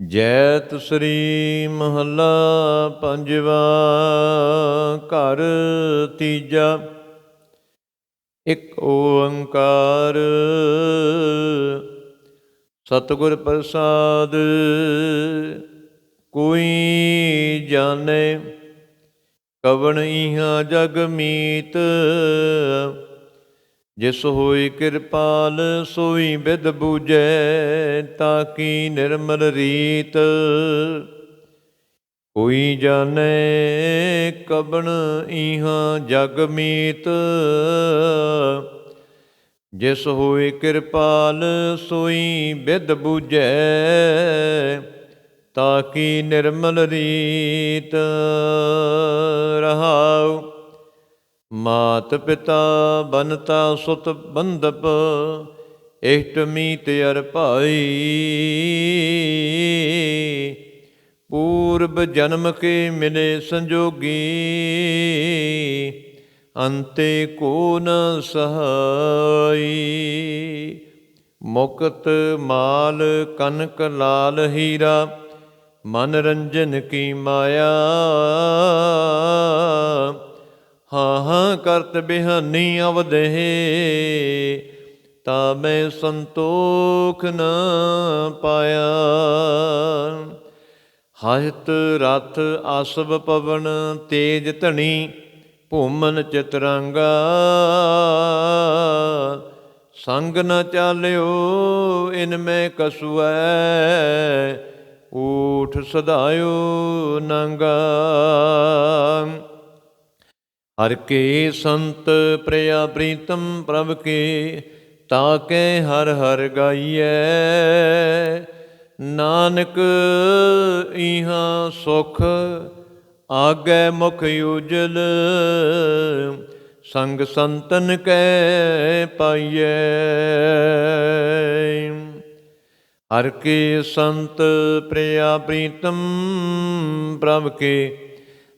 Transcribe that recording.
ਜੈਤ ਸ੍ਰੀ ਮਹੱਲਾ ਪੰਜਵਾ ਘਰ ਤੀਜਾ, ਇੱਕ ਓੰਕਾਰ ਸਤਿਗੁਰ ਪ੍ਰਸਾਦ ਕੋਈ ਜਾਣੇ, ਕਵਣ ਇਹਾਂ ਜਗ ਮੀਤ ਜਿਸ ਹੋਈ ਕਿਰਪਾਲ ਸੋਈ ਬਿਦ ਬੂਝੈ ਤਾਕੀ ਨਿਰਮਲ ਰੀਤ? ਕੋਈ ਜਾਣੈ ਕਬਣ ਇਹਾਂ ਜਗ ਮੀਤ। ਜਿਸ ਹੋਈ ਕਿਰਪਾਲ ਸੋਈ ਬਿਦ ਬੂਝੈ ਤਾਕੀ ਨਿਰਮਲ ਰੀਤ? ਰਹਾਉ ਮਾਤ ਪਿਤਾ ਬਨਤਾ ਸੁਤ ਬੰਧਪ, ਇਸ਼ਟ ਮੀਤ ਅਰ ਭਾਈ। ਪੂਰਬ ਜਨਮ ਕੇ ਮਿਲੇ ਸੰਜੋਗੀ, ਅੰਤੇ ਕੋ ਨ ਸਹਾਈ। ਮੁਕਤ ਮਾਲ ਕਨਕ ਲਾਲ ਹੀਰਾ ਮਨ ਰੰਜਨ ਕੀ ਮਾਇਆ। ਹਾਂ ਹਾਂ, ਕਰਤ ਬਿਹਾਨੀ ਅਵਦਹਿ ਤਾਂ ਮੈਂ ਸੰਤੋਖ ਨ ਪਾਇਆ। ਹਸਤ ਰਥ ਆਸਵ ਪਵਨ ਤੇਜ ਧਣੀ ਭੂਮਨ ਚਤਰੰਗਾ। ਸੰਗ ਨ ਚਾਲਿਓ, ਇਨ ਮੈਂ ਕਸੁਐ, ਊਠ ਸਦਾਇਓ ਨੰਗਾ। ਹਰ ਕੇ ਸੰਤ ਪ੍ਰਿਆ ਪ੍ਰੀਤਮ ਪ੍ਰਭ ਕੇ, ਤਾਕੇ ਹਰ ਹਰ ਗਾਈਐ। ਨਾਨਕ ਇਹਾਂ ਸੁਖ, ਆਗੇ ਮੁਖ ਉਜਲ, ਸੰਗ ਸੰਤਨ ਕੈ ਪਾਈਐ। ਹਰ ਕੇ ਸੰਤ ਪ੍ਰਿਆ ਪ੍ਰੀਤਮ ਪ੍ਰਭ ਕੇ